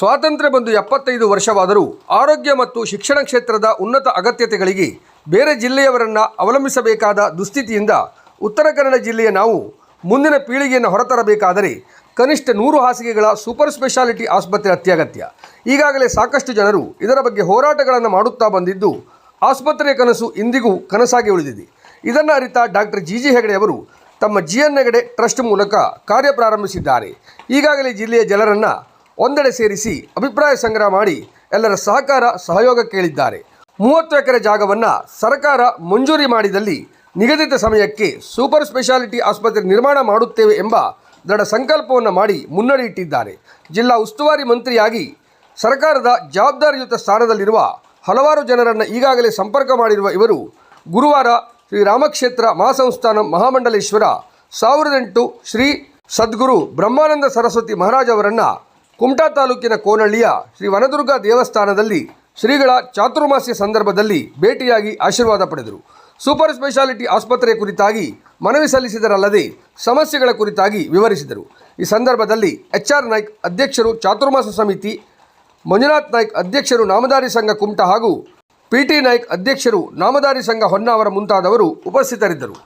ಸ್ವಾತಂತ್ರ್ಯ ಬಂದು ಎಪ್ಪತ್ತೈದು ವರ್ಷವಾದರೂ ಆರೋಗ್ಯ ಮತ್ತು ಶಿಕ್ಷಣ ಕ್ಷೇತ್ರದ ಉನ್ನತ ಅಗತ್ಯತೆಗಳಿಗೆ ಬೇರೆ ಜಿಲ್ಲೆಯವರನ್ನು ಅವಲಂಬಿಸಬೇಕಾದ ದುಸ್ಥಿತಿಯಿಂದ ಉತ್ತರ ಕನ್ನಡ ಜಿಲ್ಲೆಯ ನಾವು ಮುಂದಿನ ಪೀಳಿಗೆಯನ್ನು ಹೊರತರಬೇಕಾದರೆ ಕನಿಷ್ಠ ನೂರು ಹಾಸಿಗೆಗಳ ಸೂಪರ್ ಸ್ಪೆಷಾಲಿಟಿ ಆಸ್ಪತ್ರೆ ಅತ್ಯಗತ್ಯ. ಈಗಾಗಲೇ ಸಾಕಷ್ಟು ಜನರು ಇದರ ಬಗ್ಗೆ ಹೋರಾಟಗಳನ್ನು ಮಾಡುತ್ತಾ ಬಂದಿದ್ದು ಆಸ್ಪತ್ರೆಯ ಕನಸು ಇಂದಿಗೂ ಕನಸಾಗಿ ಉಳಿದಿದೆ. ಇದನ್ನು ಅರಿತ ಡಾಕ್ಟರ್ ಜಿ ಜಿ ಹೆಗಡೆ ಅವರು ತಮ್ಮ ಜಿ ಎನ್ ಹೆಗಡೆ ಟ್ರಸ್ಟ್ ಮೂಲಕ ಕಾರ್ಯ ಪ್ರಾರಂಭಿಸಿದ್ದಾರೆ. ಈಗಾಗಲೇ ಜಿಲ್ಲೆಯ ಜನರನ್ನು ಒಂದೆಡೆ ಸೇರಿಸಿ ಅಭಿಪ್ರಾಯ ಸಂಗ್ರಹ ಮಾಡಿ ಎಲ್ಲರ ಸಹಕಾರ, ಸಹಯೋಗ ಕೇಳಿದ್ದಾರೆ. ಮೂವತ್ತು ಎಕರೆ ಜಾಗವನ್ನು ಸರ್ಕಾರ ಮಂಜೂರಿ ಮಾಡಿದಲ್ಲಿ ನಿಗದಿತ ಸಮಯಕ್ಕೆ ಸೂಪರ್ ಸ್ಪೆಷಾಲಿಟಿ ಆಸ್ಪತ್ರೆ ನಿರ್ಮಾಣ ಮಾಡುತ್ತೇವೆ ಎಂಬ ದೃಢ ಸಂಕಲ್ಪವನ್ನು ಮಾಡಿ ಮುನ್ನಡೆ ಇಟ್ಟಿದ್ದಾರೆ. ಜಿಲ್ಲಾ ಉಸ್ತುವಾರಿ ಮಂತ್ರಿಯಾಗಿ ಸರ್ಕಾರದ ಜವಾಬ್ದಾರಿಯುತ ಸ್ಥಾನದಲ್ಲಿರುವ ಹಲವಾರು ಜನರನ್ನು ಈಗಾಗಲೇ ಸಂಪರ್ಕ ಮಾಡಿರುವ ಇವರು ಗುರುವಾರ ಶ್ರೀ ರಾಮಕ್ಷೇತ್ರ ಮಹಾಸಂಸ್ಥಾನ ಮಹಾಮಂಡಲೇಶ್ವರ, ಸಾವಿರದ ಎಂಟು ಶ್ರೀ ಸದ್ಗುರು ಬ್ರಹ್ಮಾನಂದ ಸರಸ್ವತಿ ಮಹಾರಾಜ್ ಅವರನ್ನು ಕುಮಟಾ ತಾಲೂಕಿನ ಕೋನಳ್ಳಿಯ ಶ್ರೀ ವನದುರ್ಗ ದೇವಸ್ಥಾನದಲ್ಲಿ ಶ್ರೀಗಳ ಚಾತುರ್ಮಾಸ್ಯ ಸಂದರ್ಭದಲ್ಲಿ ಭೇಟಿಯಾಗಿ ಆಶೀರ್ವಾದ ಪಡೆದರು. ಸೂಪರ್ ಸ್ಪೆಷಾಲಿಟಿ ಆಸ್ಪತ್ರೆ ಕುರಿತಾಗಿ ಮನವಿ ಸಲ್ಲಿಸಿದರಲ್ಲದೆ ಸಮಸ್ಯೆಗಳ ಕುರಿತಾಗಿ ವಿವರಿಸಿದರು. ಈ ಸಂದರ್ಭದಲ್ಲಿ ಎಚ್ ಆರ್ ನಾಯ್ಕ್ ಅಧ್ಯಕ್ಷರು ಚಾತುರ್ಮಾಸ ಸಮಿತಿ, ಮಂಜುನಾಥ್ ನಾಯ್ಕ್ ಅಧ್ಯಕ್ಷರು ನಾಮದಾರಿ ಸಂಘ ಕುಮಟಾ ಹಾಗೂ ಪಿ ಟಿ ನಾಯ್ಕ್ ಅಧ್ಯಕ್ಷರು ನಾಮದಾರಿ ಸಂಘ ಹೊನ್ನಾವರ ಮುಂತಾದವರು ಉಪಸ್ಥಿತರಿದ್ದರು.